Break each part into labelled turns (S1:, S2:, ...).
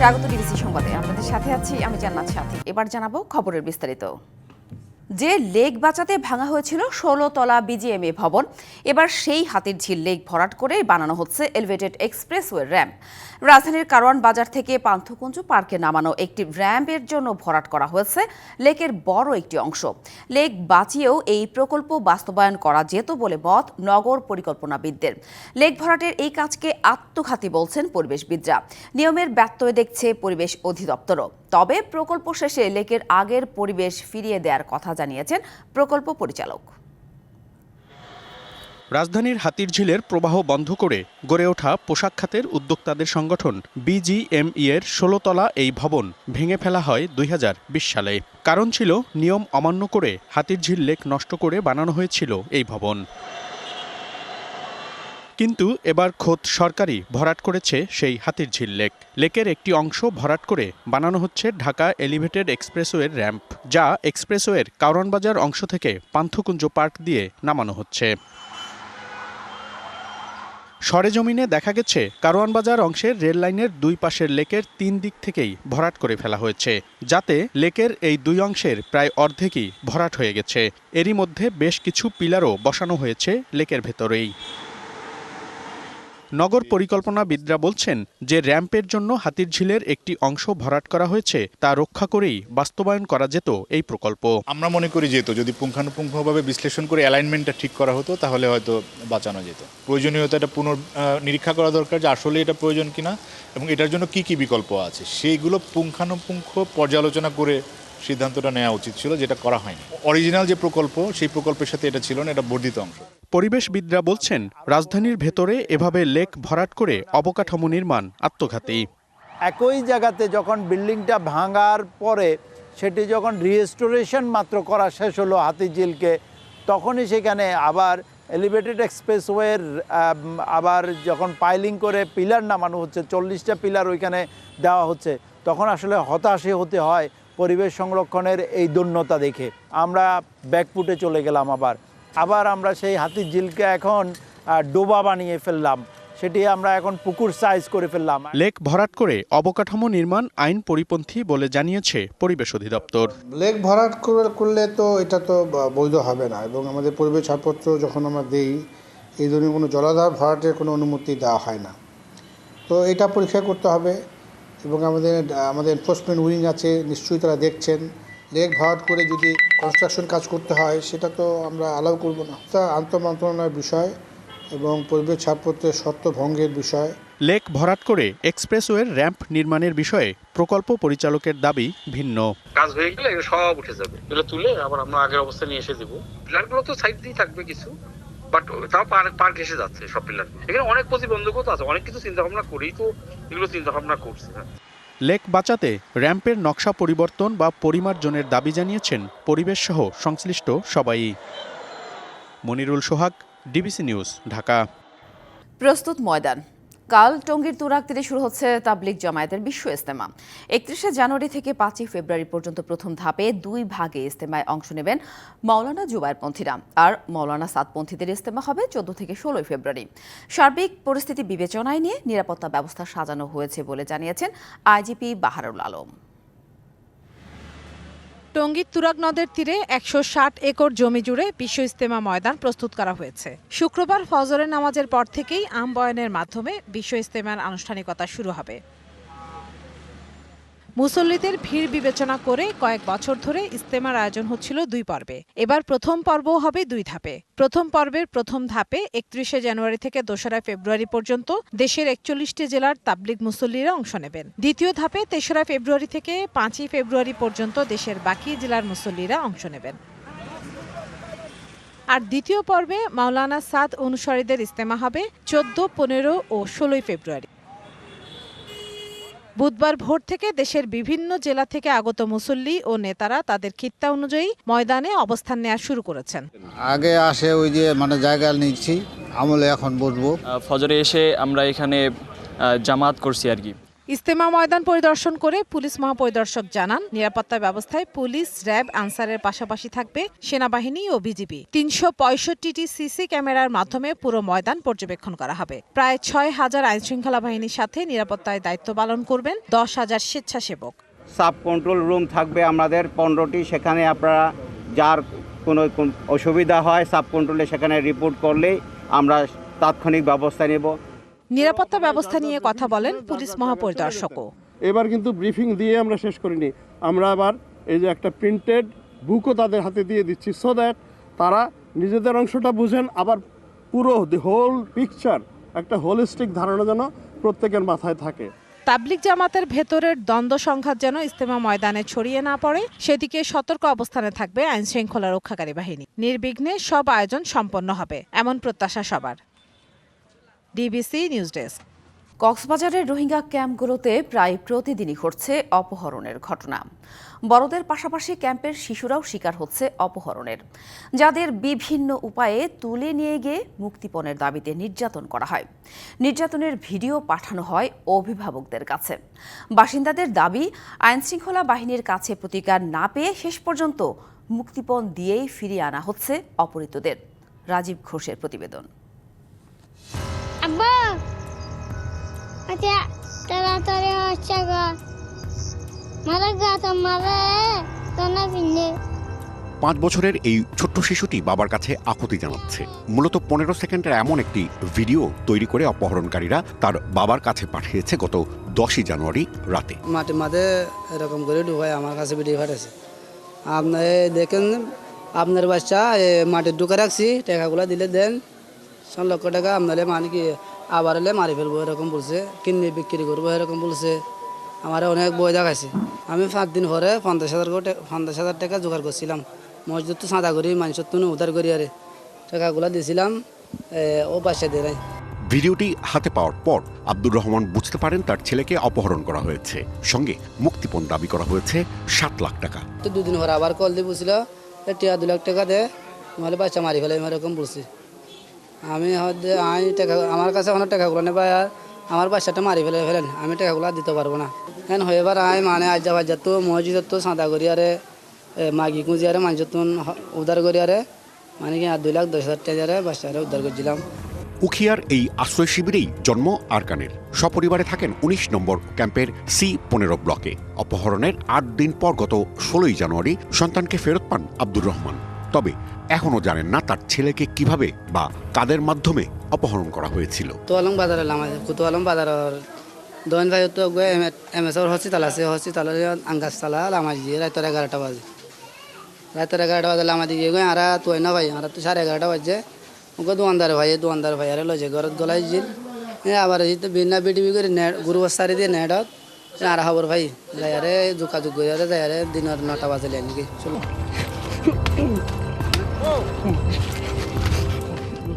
S1: স্বাগত ডিবিসি সংবাদে। আপনাদের সাথে আছি আমি জান্নাত সাথী। এবার জানাব খবরের বিস্তারিত। যে লেক বাঁচাতে ভাঙা হয়েছিল ষোলো তলা বিজিএমএ ভবন। এবার সেই হাতির ঝিল লেক ভরাট করে বানানো হচ্ছে এলিভেটেড এক্সপ্রেসওয়ে র্যাম্প। রাজধানীর কারওয়ান বাজার থেকে পান্থকুঞ্জ পার্কে নামানো একটি র্যাম্পের জন্য ভরাট করা হয়েছে লেকের বড় একটি অংশ। লেক বাঁচিয়েও এই প্রকল্প বাস্তবায়ন করা যেত বলে মত নগর পরিকল্পনাবিদদের। লেক ভরাটের এই কাজকে আত্মঘাতী বলছেন পরিবেশবিদরা। নিয়মের ব্যত্যয় দেখছে পরিবেশ অধিদপ্তরও। তবে প্রকল্প শেষে লেকের আগের পরিবেশ ফিরিয়ে দেওয়ার কথা জানিয়েছেন প্রকল্প পরিচালক।
S2: রাজধানীর হাতিরঝিলের প্রবাহ বন্ধ করে গড়ে ওঠা পোশাক খাতের উদ্যোক্তাদের সংগঠন বিজিএমই এর ষোলোতলা এই ভবন ভেঙে ফেলা হয় দুই হাজার বিশ সালে। কারণ ছিল নিয়ম অমান্য করে হাতিরঝিল লেক নষ্ট করে বানানো হয়েছিল এই ভবন। কিন্তু এবার খোদ সরকারি ভরাট করেছে সেই হাতিরঝিল লেক। লেকের একটি অংশ ভরাট করে বানানো হচ্ছে ঢাকা এলিভেটেড এক্সপ্রেসওয়ের র্যাম্প, যা এক্সপ্রেসওয়ের কারওয়ানবাজার অংশ থেকে পান্থকুঞ্জ পার্ক দিয়ে নামানো হচ্ছে। সরেজমিনে দেখা গেছে, কারওয়ানবাজার অংশের রেল লাইনের দুই পাশের লেকের তিন দিক থেকেই ভরাট করে ফেলা হয়েছে, যাতে লেকের এই দুই অংশের প্রায় অর্ধেকই ভরাট হয়ে গেছে। এরই মধ্যে বেশ কিছু পিলারও বসানো হয়েছে লেকের ভেতরেই। নগর পরিকল্পনাবিদরা বলছেন যে র্যাম্পের জন্য হাতিরঝিলের একটি অংশ ভরাট করা হয়েছে, তা রক্ষা করেই বাস্তবায়ন করা যেত এই প্রকল্প।
S3: আমরা মনে করি যেত যদি পুঙ্খানুপুঙ্খভাবে বিশ্লেষণ করে অ্যালাইনমেন্টটা ঠিক করা হতো, তাহলে হয়তো বাঁচানো যেত। প্রয়োজনীয়তাটা পুনর নিরীক্ষা করা দরকার যে আসলে এটা প্রয়োজন কিনা, এবং এটার জন্য কি কি বিকল্প আছে। সেইগুলো পুঙ্খানুপুঙ্খ পর্যালোচনা করে সিদ্ধান্তটা নেওয়া উচিত ছিল, যেটা করা হয়নি। অরিজিনাল যে প্রকল্প, সেই প্রকল্পের সাথে এটা ছিল না, এটা বর্ধিত অংশ।
S2: পরিবেশবিদরা বলছেন, রাজধানীর ভেতরে এভাবে লেক ভরাট করে অবকাঠামো নির্মাণ আত্মঘাতী।
S4: একই জায়গাতে যখন বিল্ডিংটা ভাঙার পরে সেটি যখন রিস্টোরেশন মাত্র করা শেষ হলো হাতিঝিলকে, তখনই সেখানে আবার এলিভেটেড এক্সপ্রেসওয়ের আবার যখন পাইলিং করে পিলার নামানো হচ্ছে, চল্লিশটা পিলার ওইখানে দেওয়া হচ্ছে, তখন আসলে হতাশে হতে হয় পরিবেশ সংরক্ষণের এই দৈন্যতা দেখে। আমরা ব্যাকপুটে চলে গেলাম আবার। আবার আমরা সেই হাতির ঝিলকে এখন ডোবা বানিয়ে ফেললাম। সেটি আমরা এখন পুকুর সাইজ করে ফেললাম।
S2: লেক ভরাট করে অবকাঠামো নির্মাণ আইন পরিপন্থী বলে জানিয়েছে পরিবেশ অধিদপ্তর।
S5: লেক ভরাট করলে তো এটা তো বৈধ হবে না এবং আমাদের পরিবেশ ছাড়পত্র যখন আমরা দেই এই ধরনের কোনো জলাধার ভরাটের কোনো অনুমতি দেওয়া হয় না। তো এটা পরীক্ষা করতে হবে এবং আমাদের আমাদের এনফোর্সমেন্ট উইং আছে নিশ্চয়ই তারা দেখছেন। লেক ভরাট করে যদি কনস্ট্রাকশন কাজ করতে হয় সেটা তো আমরা অ্যালাউ করব না। তা আন্তঃমন্ত্রণালয়ের বিষয় এবং পরিবেশ ছাড়পত্রের শর্ত ভঙ্গের বিষয়।
S2: লেক ভরাট করে এক্সপ্রেসওয়ের র্যাম্প নির্মাণের বিষয়ে প্রকল্প পরিচালকের দাবি ভিন্ন।
S6: কাজ হয়ে গেলে সব উঠে যাবে। এগুলো তুলে আবার আমরা আগের অবস্থায় নিয়ে এসে দেবো। পিলারগুলো তো সাইড দিয়ে থাকবে কিছু বাট তাও পার পার ঘেসে যাচ্ছে সব পিলার এখানে অনেক প্রতিবন্ধকও তো আছে অনেক কিছু চিন্তা ভাবনা করেই তো এগুলো চিন্তা ভাবনা করছে।
S2: লেক বাঁচাতে র্যাম্পের নকশা পরিবর্তন বা পরিমার্জনের দাবি জানিয়েছেন পরিবেশ সহ সংশ্লিষ্ট সবাই। Monirul Sohag, DBC News, Dhaka.
S1: প্রস্তুত ময়দান। কাল টঙ্গীর তুরাক তীরে শুরু হচ্ছে তাবলিগ জামায়াতের বিশ্ব ইস্তেমা একত্রিশে জানুয়ারি থেকে পাঁচই ফেব্রুয়ারি পর্যন্ত প্রথম ধাপে দুই ভাগে ইস্তেমায় অংশ নেবেন মাওলানা জুবায়েরপন্থীরা আর মাওলানা সাদপন্থীদের ইস্তেমা হবে চোদ্দ থেকে ষোলোই ফেব্রুয়ারি। সার্বিক পরিস্থিতি বিবেচনায় নিয়ে নিরাপত্তা ব্যবস্থা সাজানো হয়েছে বলে জানিয়েছেন আইজিপি বাহারুল আলম।
S7: টঙ্গীর তুরাগ নদের তীরে একশো ষাট একর জমি জুড়ে বিশ্ব ইস্তেমা ময়দান প্রস্তুত করা হয়েছে। শুক্রবার ফজরের নামাজের পর থেকেই আম বয়নের মাধ্যমে বিশ্ব ইস্তেমার আনুষ্ঠানিকতা শুরু হবে। মুসল্লিদের ভিড় বিবেচনা করে কয়েক বছর ধরে ইস্তেমার আয়োজন হচ্ছিল দুই পর্বে। এবার প্রথম পর্বও হবে দুই ধাপে। প্রথম পর্বের প্রথম ধাপে একত্রিশে জানুয়ারি থেকে দোসরা ফেব্রুয়ারি পর্যন্ত দেশের একচল্লিশটি জেলার তাবলিগ মুসল্লিরা অংশ নেবেন। দ্বিতীয় ধাপে তেসরা ফেব্রুয়ারি থেকে পাঁচই ফেব্রুয়ারি পর্যন্ত দেশের বাকি জেলার মুসল্লিরা অংশ নেবেন। আর দ্বিতীয় পর্বে মাওলানা সাদ অনুসারীদের ইস্তেমা হবে চোদ্দ, পনেরো ও ষোলোই ফেব্রুয়ারি। বুধবার ভোর থেকে দেশের বিভিন্ন জেলা থেকে আগত মুসল্লি ও নেতারা তাদের খিত্তা অনুযায়ী ময়দানে অবস্থান নেওয়া শুরু করেছেন।
S8: আগে আসে ওই যে মানে জায়গা নিচ্ছি আমলে এখন বসবো।
S9: ফজরে এসে আমরা এখানে জামাত করছি আর কি।
S7: ইস্তেমা ময়দান পরিদর্শন করে পুলিশ মহাপরিদর্শক জানান, নিরাপত্তা ব্যবস্থায় পুলিশ, র্যাব, আনসারের পাশাপাশি থাকবে সেনাবাহিনী ও বিজিবি। তিনশো পঁয়ষট্টিটি সিসি ক্যামেরার মাধ্যমে পুরো ময়দান পর্যবেক্ষণ করা হবে। প্রায় ছয় হাজার আইনশৃঙ্খলা বাহিনীর সাথে নিরাপত্তায় দায়িত্ব পালন করবেন দশ হাজার স্বেচ্ছাসেবক।
S9: সাব কন্ট্রোল রুম থাকবে আমাদের পনেরোটি, সেখানে আপনারা যার কোনো অসুবিধা হয় সাব কন্ট্রোলে সেখানে রিপোর্ট করলেই আমরা তাৎক্ষণিক ব্যবস্থা নেব।
S7: নিরাপত্তা ব্যবস্থা নিয়ে কথা বলেন পুলিশ মহাপরিদর্শকও।
S10: এবার কিন্তু ব্রিফিং দিয়ে আমরা শেষ করিনি। আমরা আবার এই যে একটা প্রিন্টেড বুকও তাদের হাতে দিয়ে দিচ্ছি সো দ্যাট তারা নিজেদের অংশটা বুঝেন আবার পুরো দি হোল পিকচার একটা হোলিস্টিক ধারণা যেন প্রত্যেকের মাথায় থাকে।
S7: তাবলিক জামাতের ভেতরের দ্বন্দ্ব সংঘাত যেন ইস্তেমা ময়দানে ছড়িয়ে না পড়ে সেদিকে সতর্ক অবস্থানে থাকবে আইন শৃঙ্খলা রক্ষাকারী বাহিনী। নির্বিঘ্নে সব আয়োজন সম্পন্ন হবে এমন প্রত্যাশা সবার। DBC News desk.
S1: কক্সবাজারের রোহিঙ্গা ক্যাম্পগুলোতে প্রায় প্রতিদিনই ঘটছে অপহরণের ঘটনা। বড়দের পাশাপাশি ক্যাম্পের শিশুরাও শিকার হচ্ছে অপহরণের। যাদের বিভিন্ন উপায়ে তুলে নিয়ে গিয়ে মুক্তিপণের দাবিতে নির্যাতন করা হয়। নির্যাতনের ভিডিও পাঠানো হয় অভিভাবকদের কাছে। বাসিন্দাদের দাবি, আইনশৃঙ্খলা বাহিনীর কাছে প্রতিকার না পেয়ে শেষ পর্যন্ত মুক্তিপণ দিয়েই ফিরিয়ে আনা হচ্ছে অপহৃতদের। রাজীব ঘোষের প্রতিবেদন।
S11: আব্বা! আচ্ছা তাড়াতাড়ি হচ্ছে গা। মারা গাছ মারা তো না পিনে
S12: পাঁচ বছরের এই ছোট্ট শিশুটি বাবার কাছে আকুতি জানাচ্ছে। মূলত পনেরো সেকেন্ডের এমন একটি ভিডিও তৈরি করে অপহরণকারীরা তার বাবার কাছে পাঠিয়েছে গত দশই জানুয়ারি রাতে।
S13: মাঠে মাঠে এরকম করে ঢুকায় আমার কাছে ভিডিও পাঠাচ্ছে আপনি দেখেন আপনার বাচ্চা মাঠে ঢুকে রাখছি টাকাগুলো দিলে দেন। ছ লক্ষ টাকা আপনারে মানে কি আবার এলে মারি ফেলব এরকম বলছে। কিনে বিক্রি করব এরকম বলছে। আমার অনেক বই দেখাইছে। আমি পাঁচ দিন পরে পঞ্চাশ হাজার পঞ্চাশ হাজার টাকা জোগাড় করছিলাম। মসজিদ তো সাদা করি মানুষের তো উদ্ধার করি আরে। টাকাগুলো দিয়েছিলাম ও বাচ্চা দিয়ে
S12: ভিডিওটি হাতে পাওয়ার পর আব্দুর রহমান বুঝতে পারেন তার ছেলেকে অপহরণ করা হয়েছে। সঙ্গে মুক্তিপণ দাবি করা হয়েছে সাত লাখ টাকা।
S13: তো দুদিন পরে আবার কল দিয়ে বলছিল টিয়া দু লাখ টাকা দে নাহলে বাচ্চা মারি ফেলে এরকম বলছি। আমি হয়তো আমি টাকা আমার কাছে অনেক টাকাগুলো নেবা আর আমার বাচ্চাটা মারি ফেলে ফেলেন আমি টাকাগুলো দিতে পারব না। এখন হয়ে এবার আমি মানে আজ যাবার তো মসজিদ তো সাদা করি আরে এ, মাগি কুঁজি আরে মানুষ তো উদ্ধার করি আরে। মানে কি আর দুই লাখ দশ হাজার টাকা বাচ্চারে উদ্ধার করছিলাম।
S12: উখিয়ার এই আশ্রয় শিবিরেই জন্ম আরকানের। সপরিবারে থাকেন ১৯ নম্বর ক্যাম্পের সি পনেরো ব্লকে। অপহরণের আট দিন পর গত ষোলোই জানুয়ারি সন্তানকে ফেরত পান আব্দুর রহমান। তবে এখনও জানেন না তার ছেলেকে কীভাবে বা কাদের মাধ্যমে অপহরণ করা হয়েছিল।
S13: তোয়ালং বাজার এলাম কুতুয়ালং বাজার দোকান ভাই তো এম এস হসপিটাল আছে হসপিটাল আঙ্গাস তালা আমার গিয়ে রাতের এগারোটা বাজে। রাতের এগারোটা বাজে আমার দিকে গিয়ে আরা তুই না ভাই, আর তো সাড়ে এগারোটা বাজে। ওকে দোকানদার ভাই দোকানদার ভাই আরে লজে ঘরত গলাই জিল। আবার তো বিনা বিটিবি করে নেট গুরু বস্তারি দিয়ে নেটত। আর খবর ভাই, যাই আরে যোগাযোগ করে আরে যাই আরে দিনের নটা বাজে নাকি চলো।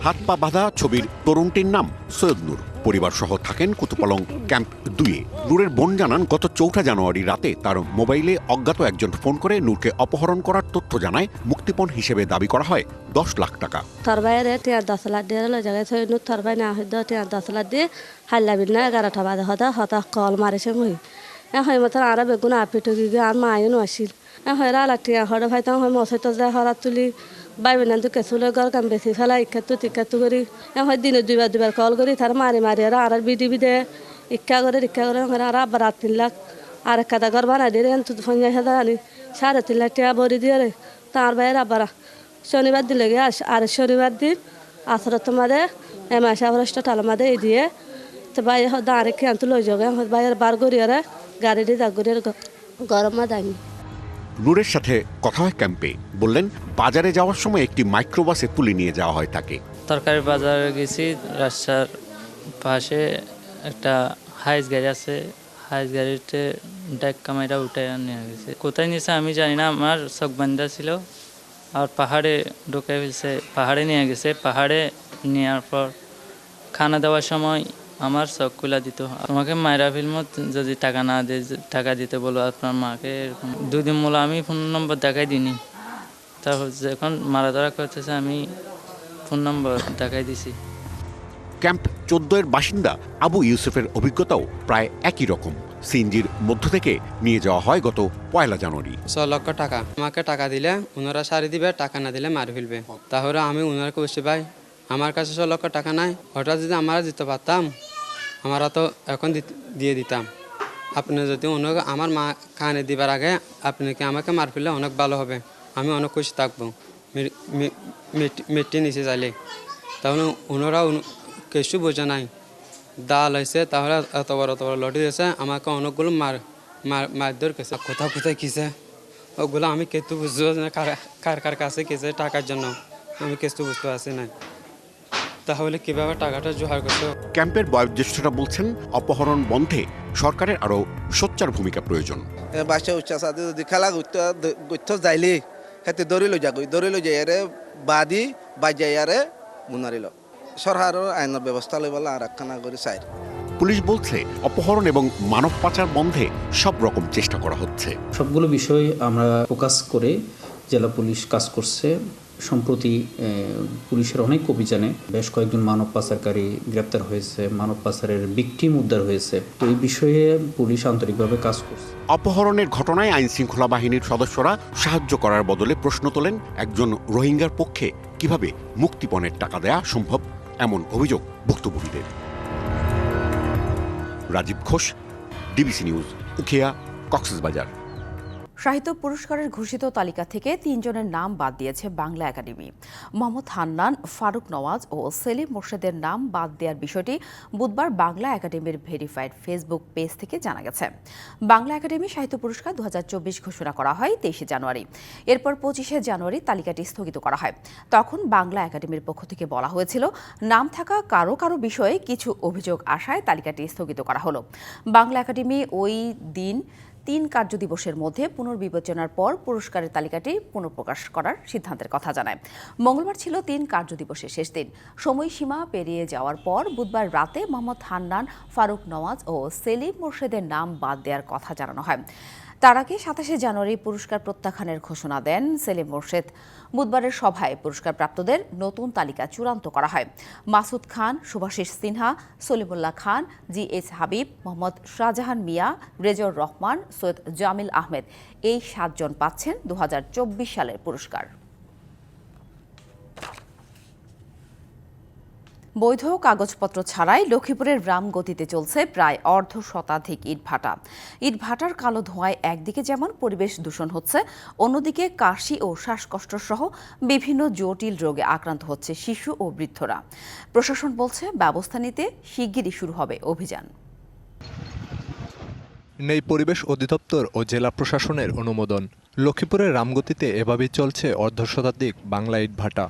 S12: হাত পা বাঁধা ছবির তরুণটির নাম সৈয়দ নূর। পরিবার সহ থাকেন কুতুপালং ক্যাম্প দুইয়ে। নূরের বোন জানান, গত চৌঠা জানুয়ারি রাতে তার মোবাইলে অজ্ঞাত একজন ফোন করে নূরকে অপহরণ করার তথ্য জানায়, মুক্তিপণ হিসেবে দাবি করা হয় দশ লাখ টাকা।
S11: তোর বাইরে টিয়া দশ লাখ দিয়ে জায়গায় থই নু তোর বাই না হইদ টিয়া দশ লাখ দিয়ে হাল্লা বিনা এগারোটা বাজে হতা হতা কল মারিছে মই। এ হয় মতন আর বেগুন আপিটু গিয়ে আর মায়ও আসিল এ হয় রালা টিয়া হরে ভাই তাও হয় মশাই তো যায় হরা তুলি বাই বেনা তো কেঁচুলে ঘর কাম বেশি ফেলা ইক্ষাতু টিক্ষাতু করি হয় দিনে দুইবার দুইবার কল করি তার মারি মারি আর আর বিডি বিদে ইচ্ছা করে ইচ্ছা করে আর আবার রাত তিন লাখ আর কাদা ঘর বানাই দিয়ে তুই পঞ্চাশ হাজার আনি সাড়ে তিন লাখ টাকা ভরি দিয়ে রে তার বাইরে আবার শনিবার দিলে গিয়ে আস আর শনিবার দিন আসলে তোমাদের এম আস আবার টাল মাদে এই দিয়ে তো ভাই দাঁড়ে খেয়ে তো লই যাবে বাইরে বার আরে গাড়ি দিয়ে দাগ করি গরম মা দাঁড়ি
S12: নূরের সাথে কথা হয় ক্যাম্পে। বললেন, বাজারে যাওয়ার সময় একটি মাইক্রোবাসে তুলে নিয়ে যাওয়া হয় তাকে।
S13: তরকারি বাজার গেছি, রাস্তার পাশে একটা হাইস গাড়ি আছে। হাইস গাড়িতে ডাক কামাইরা উঠে নিয়ে গেছে। কোথায় নিয়েছে আমি জানি না, আমার চোখ বান্ধা ছিল। আর পাহাড়ে ঢুকে ফেলছে, পাহাড়ে নিয়ে গেছে। পাহাড়ে নেওয়ার পর, খানা দেওয়ার সময় আমার খুলা দিত। আমাকে মায়েরা ফিল্মত যদি টাকা না দেয় টাকা দিতে বলো আপনার মাকে এরকম। দুদিন মূল আমি ফোন নম্বর দেখাই দিনি তারপর যখন মারা ধরা করতেছে আমি ফোন নম্বর দেখাই দিছি।
S12: ক্যাম্প চোদ্দ এর বাসিন্দা আবু ইউসুফের অভিজ্ঞতাও প্রায় একই রকম। সিএনজির মধ্য থেকে নিয়ে যাওয়া হয় গত পয়লা জানুয়ারি।
S14: ছ লক্ষ টাকা। আমাকে টাকা দিলে ওনারা সারি দিবে টাকা না দিলে মারি ফেলবে। তাহলে আমি ওনারকে বসে ভাই আমার কাছে ছ লক্ষ টাকা নাই। হঠাৎ যদি আমরা দিতে পারতাম আমরা তো এখন দিয়ে দিতাম। আপনি যদি অন্য আমার মা কানে দিবার আগে আপনি কি আমাকে মার ফেললে অনেক ভালো হবে? আমি অনেক খুশি থাকব। মিট্টি নিচে চাইলে। তাহলে ওনারা কিছু বোঝে নাই। ডাল হয়েছে তাহলে এত বড় এত বড় লটি হয়েছে আমাকে অনেকগুলো মার মার মারধর কেছে কোথাও কোথায় কিসে ওগুলো আমি কেতু বুঝতে পারছি না, কার কার কার কাছে কেছে টাকার জন্য। আমি কেতু বুঝতে পারছি না। তাহলে কীভাবে টাকাটা জোগাড় করতে?
S12: ক্যাম্পের বয়োজ্যেষ্ঠরা বলছেন অপহরণ বন্ধে সরকারের আরও সোচ্চার ভূমিকা প্রয়োজন।
S15: বাসা উচ্চা সাথে যদি খেলা করতে করতে যাইলে হেতে দৌড়ি লৈ যাগৈ দৌড়ি লৈ যাই ইয়াৰে বাদি বাজাই ইয়াৰে মুনারিল। সরকারের আইনের ব্যবস্থা লইবলা আর একখানা করে চাই।
S12: পুলিশ বলছে অপহরণ এবং মানব পাচার বন্ধে সব রকম চেষ্টা করা হচ্ছে।
S16: সবগুলো বিষয় আমরা ফোকাস করে জেলা পুলিশ কাজ করছে। সম্প্রতি পুলিশের অনেক অভিযানে বেশ কয়েকজন মানব পাচারকারী গ্রেপ্তার হয়েছে, মানব পাচারের বিক্টিম উদ্ধার হয়েছে। তো এই বিষয়ে পুলিশ আন্তরিকভাবে কাজ করছে।
S12: অপহরণের ঘটনায় আইন শৃঙ্খলা বাহিনীর সদস্যরা সাহায্য করার বদলে প্রশ্ন তোলেন, একজন রোহিঙ্গার পক্ষে কীভাবে মুক্তিপণের টাকা দেয়া সম্ভব? এমন অভিযোগ ভুক্তভোগীদের। Rajib Ghosh, DBC News, Ukhia, Cox's Bazar.
S1: সাহিত্য পুরস্কারের ঘোষিত তালিকা থেকে তিনজনের নাম বাদ দিয়েছে বাংলা একাডেমি। মোহাম্মদ হান্নান, ফারুক নওয়াজ ও সেলিম মোর্শেদের নাম বাদ দেওয়ার বিষয়টি বুধবার বাংলা একাডেমির ভেরিফাইড ফেসবুক পেজ থেকে জানা গেছে। বাংলা একাডেমি সাহিত্য পুরস্কার দু হাজার চব্বিশ ঘোষণা করা হয় তেইশে জানুয়ারি। এরপর পঁচিশে জানুয়ারি তালিকাটি স্থগিত করা হয়। তখন বাংলা একাডেমির পক্ষ থেকে বলা হয়েছিল, নাম থাকা কারও কারও বিষয়ে কিছু অভিযোগ আসায় তালিকাটি স্থগিত করা হলো। বাংলা একাডেমি ওই দিন তিন কার্যদিবসের মধ্যে পুনর্বিবেচনার পর পুরস্কারের তালিকাটি পুনঃপ্রকাশ করার সিদ্ধান্তের কথা জানায়। মঙ্গলবার ছিল তিন কার্যদিবসের শেষ দিন। সময়সীমা পেরিয়ে যাওয়ার পর বুধবার রাতে মোহাম্মদ হান্নান, ফারুক নওয়াজ ও সেলিম মোর্শেদের নাম বাদ দেওয়ার কথা জানানো হয়। তার আগে সাতাশে জানুয়ারি পুরস্কার প্রত্যাখ্যানের ঘোষণা দেন সেলিম মোর্শেদ। বুধবারের সভায় পুরস্কার প্রাপ্তদের নতুন তালিকা চূড়ান্ত করা হয়। মাসুদ খান শুভাশিস সিনহা, সলিমুল্লাহ খান, জি এস হাবিব, মোহাম্মদ শাহজাহান মিয়া রেজর রহমান, সৈয়দ জামিল আহমেদ এই সাতজন পাচ্ছেন দু হাজার চব্বিশ সালের পুরস্কার। বৈধ কাগজপত্র ছাড়াই লক্ষ্মীপুরের রাম গতিতে চলছে প্রায় অর্ধ শতাধিক ইটভাটা ইটভাটার কালো ধোঁয়ায় একদিকে যেমন পরিবেশ দূষণ হচ্ছে, অন্যদিকে কাশি ও শ্বাসকষ্ট সহ বিভিন্ন জটিল রোগে আক্রান্ত হচ্ছে শিশু ও বৃদ্ধরা। প্রশাসন বলছে, ব্যবস্থা নিতে শিগগিরই শুরু হবে অভিযান।
S17: নেই পরিবেশ অধিদপ্তর ও জেলা প্রশাসনের অনুমোদন। লক্ষ্মীপুরের রামগতিতে এভাবেই চলছে অর্ধ শতাধিক বাংলা ইট ভাটা।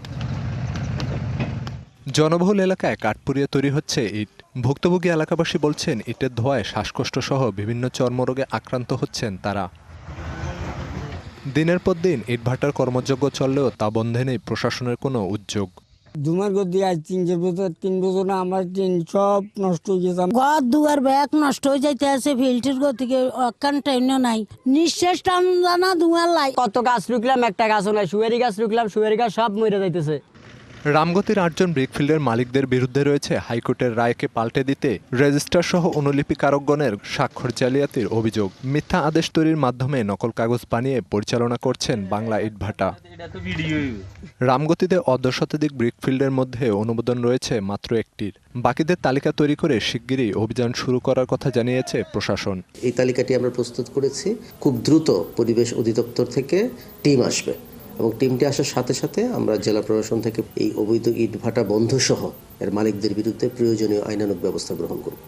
S17: জনবহুল এলাকায় কাঠ পুড়িয়ে তৈরি হচ্ছে ইট। ভুক্তভোগী এলাকাবাসী বলছেন ইটের ধোঁয়ায় শ্বাসকষ্ট সহ বিভিন্ন চর্মরোগে আক্রান্ত হচ্ছেন তারা। দিনের পর দিন ইটভাটার কর্মযজ্ঞ চললেও তা বন্ধে নেই প্রশাসনের কোনো উদ্যোগ।
S18: দুমার গদি আজ তিন চার বছর তিন বছর না আমার টিন সব নষ্ট হয়ে গেছে ঘর দুয়ার ব্যাগ নষ্ট হয়ে যাইতে আছে ফিল্টার গতিকে অকান টাইম নাই। নিঃশ্বাস টান জানা দুয়ার লাই।
S19: কত গাছ রুকলাম একটা গাছ নাই সুয়ারি গাছ রুকলাম সুয়ারি গাছ সব মরে যাইতেছে।
S17: রামগতির আটজন ব্রিকফিল্ডের মালিকদের বিরুদ্ধে রয়েছে হাইকোর্টের রায়কে পাল্টে দিতে রেজিস্ট্রার সহ অনুলিপি কারকগণের স্বাক্ষর জালিয়াতির অভিযোগ। মিথ্যা আদেশ তৈরির মাধ্যমে নকল কাগজ বানিয়ে পরিচালনা করছেন বাংলা ইটভাটা রামগতিতে অর্ধ শতাধিক ব্রিকফিল্ডের মধ্যে অনুমোদন রয়েছে মাত্র একটির। বাকিদের তালিকা তৈরি করে শিগগিরই অভিযান শুরু করার কথা জানিয়েছে প্রশাসন।
S20: এই তালিকাটি আমরা প্রস্তুত করেছি। খুব দ্রুত পরিবেশ অধিদপ্তর থেকে টিম আসবে। এবং টিমটি আসার সাথে সাথে আমরা জেলা প্রশাসন থেকে এই অবৈধ ইট ভাটা বন্ধ সহ এর মালিকদের বিরুদ্ধে প্রয়োজনীয় আইনানুগ ব্যবস্থা গ্রহণ করব।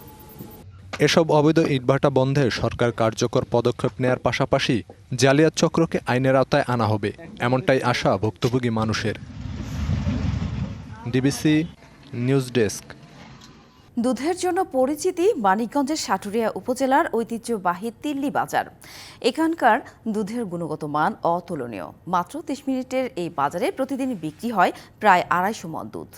S17: এসব অবৈধ ইটভাটা বন্ধে সরকার কার্যকর পদক্ষেপ নেয়ার পাশাপাশি জালিয়াত চক্রকে আইনের আওতায় আনা হবে, এমনটাই আশা ভুক্তভোগী মানুষের। DBC News desk.
S1: দুধের জন্য পরিচিতি মানিকগঞ্জের সাটুরিয়া উপজেলার ঐতিহ্যবাহী তিল্লি বাজার। এখানকার দুধের গুণগত মান অতুলনীয়। মাত্র তিরিশ মিনিটের এই বাজারে প্রতিদিন বিক্রি হয় প্রায় আড়াইশো মন দুধ।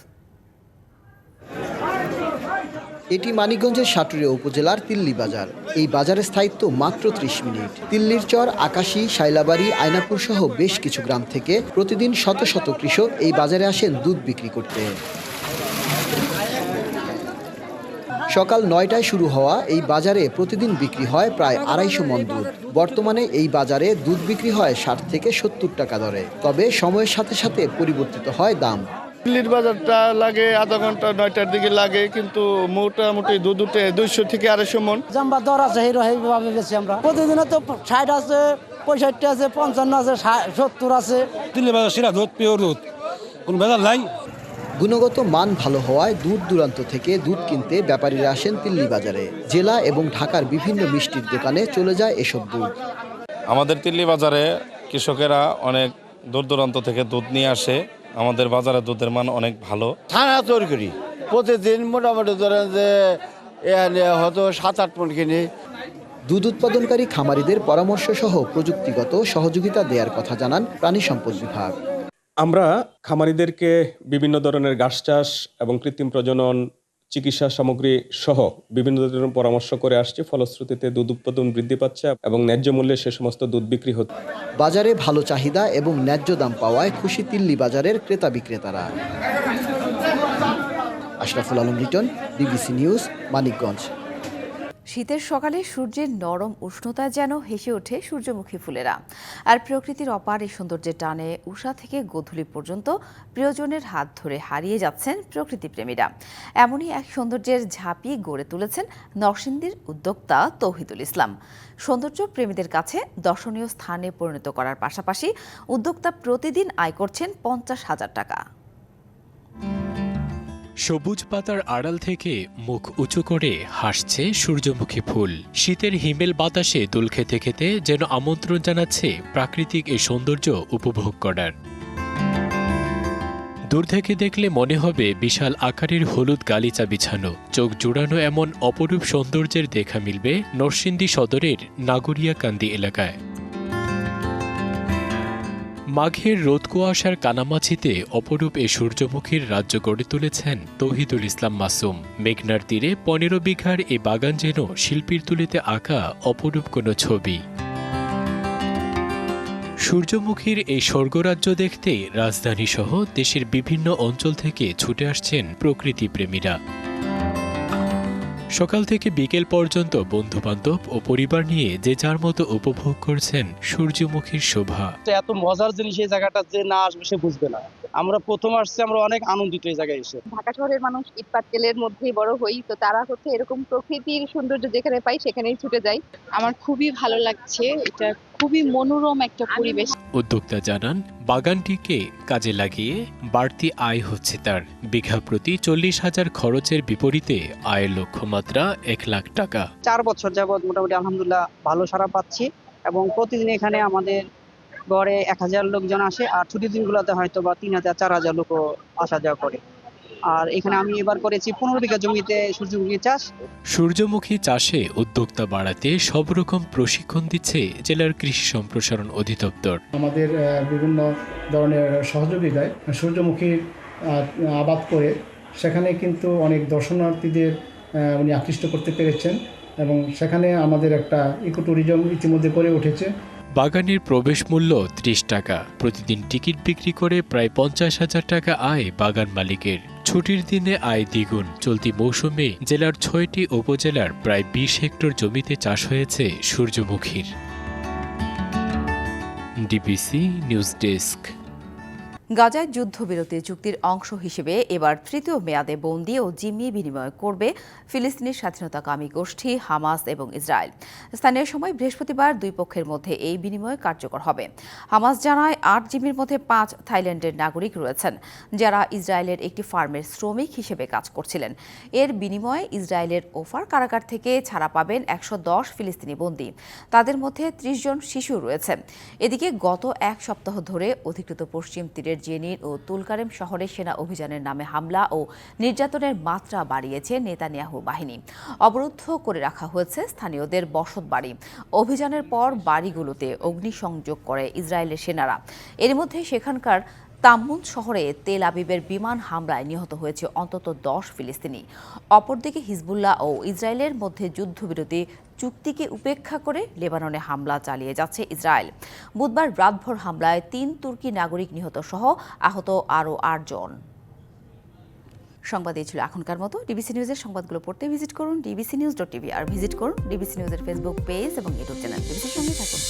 S21: এটি মানিকগঞ্জের সাটুরিয়া উপজেলার তিল্লি বাজার। এই বাজারের স্থায়িত্ব মাত্র ত্রিশ মিনিট। তিল্লির চর, আকাশী, শাইলাবাড়ি, আয়নাপুর সহ বেশ কিছু গ্রাম থেকে প্রতিদিন শত শত কৃষক এই বাজারে আসেন দুধ বিক্রি করতে। সকাল নয়টায় শুরু হওয়া এই বাজারে প্রতিদিন বিক্রি হয় প্রায় আড়াইশো মন দুধ। বর্তমানে এই বাজারে দুধ বিক্রি হয় ষাট থেকে সত্তর টাকা দরে। তবে সময়ের সাথে সাথে পরিবর্তিত হয় দাম।
S10: দিল্লির বাজারটা লাগে আধা ঘণ্টা নয়টার দিকে লাগে কিন্তু মোটামুটি দুধ উঠে দুইশো থেকে আড়াইশো মন।
S22: জাম্বা দর আছে হিরো এইভাবে বেশি আমরা। প্রতিদিনে তো ষাট আছে পঁয়ষট্টি আছে পঞ্চান্ন আছে সত্তর আছে।
S23: দিল্লি বাজার সেরা দুধ পিওর দুধ। কোনো ভেজাল নাই।
S21: গুণগত মান ভালো হওয়ায় দূর দূরান্ত থেকে দুধ কিনতে ব্যাপারীরা আসেন তিল্লি বাজারে। জেলা এবং ঢাকার বিভিন্ন মিষ্টির দোকানে চলে যায় এসব দুধ।
S24: আমাদের তিল্লি বাজারে কৃষকেরা অনেক দূর দূরান্ত থেকে দুধ নিয়ে আসে। আমাদের বাজারে দুধের মান অনেক ভালো।
S4: থানা তৈরি করি। প্রতিদিন মোটামুটি ধরেন যে হয়তো সাত আট মন কিনি।
S21: দুধ উৎপাদনকারী খামারিদের পরামর্শ সহ প্রযুক্তিগত সহযোগিতা দেওয়ার কথা জানান প্রাণী সম্পদ বিভাগ।
S25: আমরা খামারিদেরকে বিভিন্ন ধরনের ঘাস চাষ এবং কৃত্রিম প্রজনন, চিকিৎসা সামগ্রী সহ বিভিন্ন ধরনের পরামর্শ করে আসছি। ফলশ্রুতিতে দুধ উৎপাদন বৃদ্ধি পাচ্ছে এবং ন্যায্য মূল্যে সে সমস্ত দুধ বিক্রি হচ্ছে।
S21: বাজারে ভালো চাহিদা এবং ন্যায্য দাম পাওয়ায় খুশি তিল্লি বাজারের ক্রেতা বিক্রেতারা। Ashraful Alam Liton BBC News, Manikganj.
S1: শীতের সকালে সূর্যের নরম উষ্ণতায় যেন হেসে ওঠে সূর্যমুখী ফুলেরা। আর প্রকৃতির অপার এই সৌন্দর্যের টানে উষা থেকে গোধূলি পর্যন্ত প্রিয়জনের হাত ধরে হারিয়ে যাচ্ছেন প্রকৃতিপ্রেমীরা। এমনই এক সৌন্দর্যের ঝাঁপি গড়ে তুলেছেন নরসিংদীর উদ্যোক্তা তৌহিদুল ইসলাম। সৌন্দর্য প্রেমীদের কাছে দর্শনীয় স্থানে পরিণত করার পাশাপাশি উদ্যোক্তা প্রতিদিন আয় করছেন পঞ্চাশ হাজার টাকা।
S26: সবুজ পাতার আড়াল থেকে মুখ উঁচু করে হাসছে সূর্যমুখী ফুল। শীতের হিমেল বাতাসে দুল খেতে খেতে যেন আমন্ত্রণ জানাচ্ছে প্রাকৃতিক এই সৌন্দর্য উপভোগ করার। দূর থেকে দেখলে মনে হবে বিশাল আকারের হলুদ গালিচা বিছানো। চোখ জোড়ানো এমন অপরূপ সৌন্দর্যের দেখা মিলবে নরসিংদী সদরের নাগরিয়াকান্দি এলাকায়। মাঘের রোদ কুয়াশার কানামাছিতে অপরূপ এ সূর্যমুখীর রাজ্য গড়ে তুলেছেন তৌহিদুল ইসলাম মাসুম। মেঘনার তীরে পনেরো বিঘার এ বাগান যেন শিল্পীর তুলিতে আঁকা অপরূপ কোনো ছবি। সূর্যমুখীর এই স্বর্গরাজ্য দেখতে রাজধানী সহ দেশের বিভিন্ন অঞ্চল থেকে ছুটে আসছেন প্রকৃতিপ্রেমীরা। সকাল থেকে বিকেল পর্যন্ত বন্ধুবান্ধব ও পরিবার নিয়ে যে যার মতো উপভোগ করছেন সূর্যমুখীর শোভা।
S23: এত মজার জিনিস এই জায়গাটা যে না আসবে সে বুঝবে না। আমরা প্রথম আসছি আমরা অনেক আনন্দিত এই জায়গায় এসে।
S27: ঢাকা শহরের মানুষ ইট পাটকেলের মধ্যেই বড় হই তো তারা হচ্ছে এরকম প্রকৃতির সৌন্দর্য যেখানে পাই সেখানেই ছুটে যাই।
S28: আমার খুবই ভালো লাগছে এটা খুবই মনোরম একটা পরিবেশ।
S26: উদ্যোক্তা জানান বাগানটিকে কাজে লাগিয়ে বাড়তি আয় হচ্ছে তার। বিঘা প্রতি চল্লিশ হাজার খরচের বিপরীতে আয়ের লক্ষ্যমাত্রা এক লাখ টাকা।
S23: চার বছর যাবৎ মোটামুটি আলহামদুলিল্লাহ ভালো সারা পাচ্ছি এবং প্রতিদিন এখানে আমাদের গড়ে এক হাজার লোকজন আসে আর ছুটির দিনগুলোতে হয়তো বা তিন হাজার চার হাজার লোকও আসা যাওয়া করে। আর এখানে আমি এবার করেছি পনেরো বিঘা জমিতে সূর্যমুখী চাষ।
S26: সূর্যমুখী চাষে উদ্যোক্তা বাড়াতে সব রকম প্রশিক্ষণ দিচ্ছে জেলার কৃষি সম্প্রসারণ অধিদপ্তর।
S29: আমাদের বিভিন্ন ধরনের সহযোগিতায় সূর্যমুখী আবাদ করে সেখানে কিন্তু অনেক দর্শনার্থীদের উনি আকৃষ্ট করতে পেরেছেন এবং সেখানে আমাদের একটা ইকো ট্যুরিজম ইতিমধ্যে গড়ে উঠেছে।
S26: বাগানের প্রবেশ মূল্য ত্রিশ টাকা। প্রতিদিন টিকিট বিক্রি করে প্রায় পঞ্চাশ হাজার টাকা আয় বাগান মালিকের। ছুটির দিনে আয় দ্বিগুণ। চলতি মৌসুমে জেলার ছয়টি উপজেলার প্রায় বিশ হেক্টর জমিতে চাষ হয়েছে সূর্যমুখীর। DBC News desk.
S1: গাজায় যুদ্ধবিরতি চুক্তির অংশ হিসেবে এবার তৃতীয় মেয়াদে বন্দি ও জিম্মি বিনিময় করবে ফিলিস্তিনি স্বাধীনতাকামী গোষ্ঠী হামাস এবং ইসরায়েল। স্থানীয় সময় বৃহস্পতিবার দুই পক্ষের মধ্যে এই বিনিময় কার্যকর হবে। হামাস জানায়, আট জিম্মির মধ্যে পাঁচ থাইল্যান্ডের নাগরিক রয়েছেন, যারা ইসরায়েলের একটি ফার্মের শ্রমিক হিসেবে কাজ করছিলেন। এর বিনিময়ে ইসরায়েলের ওফার কারাগার থেকে ছাড়া পাবেন একশো দশ ফিলিস্তিনি বন্দী। তাদের মধ্যে ত্রিশ জন শিশু রয়েছে। এদিকে গত এক সপ্তাহ ধরে অধিকৃত পশ্চিম তীরের জেনিন ও তুলকারেম শহরে সেনা অভিযানের নামে হামলা ও নির্যাতনের মাত্রা বাড়িয়েছে নেতানিয়াহু বাহিনী। অবরুদ্ধ করে রাখা হয়েছে স্থানীয়দের বসত বাড়ি। অভিযানের পর বাড়িগুলোতে অগ্নিসংযোগ করে ইসরায়েলের সেনারা। এর মধ্যে সেখানকার তাম্মুন শহরে তেল আবিবের বিমান হামলায় নিহত হয়েছে অন্তত দশ ফিলিস্তিনি। অপরদিকে হিজবুল্লাহ ও ইসরায়েলের মধ্যে যুদ্ধবিরতি চুক্তিকে উপেক্ষা করে লেবাননে হামলা চালিয়ে যাচ্ছে ইসরায়েল। বুধবার রাতভর হামলায় তিন তুর্কি নাগরিক নিহত সহ আহত আরও আটজন। সংবাদ এই ছিল এখনকার মতো। ডিবিসি নিউজের সংবাদগুলো পড়তে ভিজিট করুন ডিবিসি নিউজ ডট টিভি আর ভিজিট করুন ডিবিসি নিউজের ফেসবুক পেজ এবং ইউটিউব চ্যানেল ডিবিসির সঙ্গে থাকুন।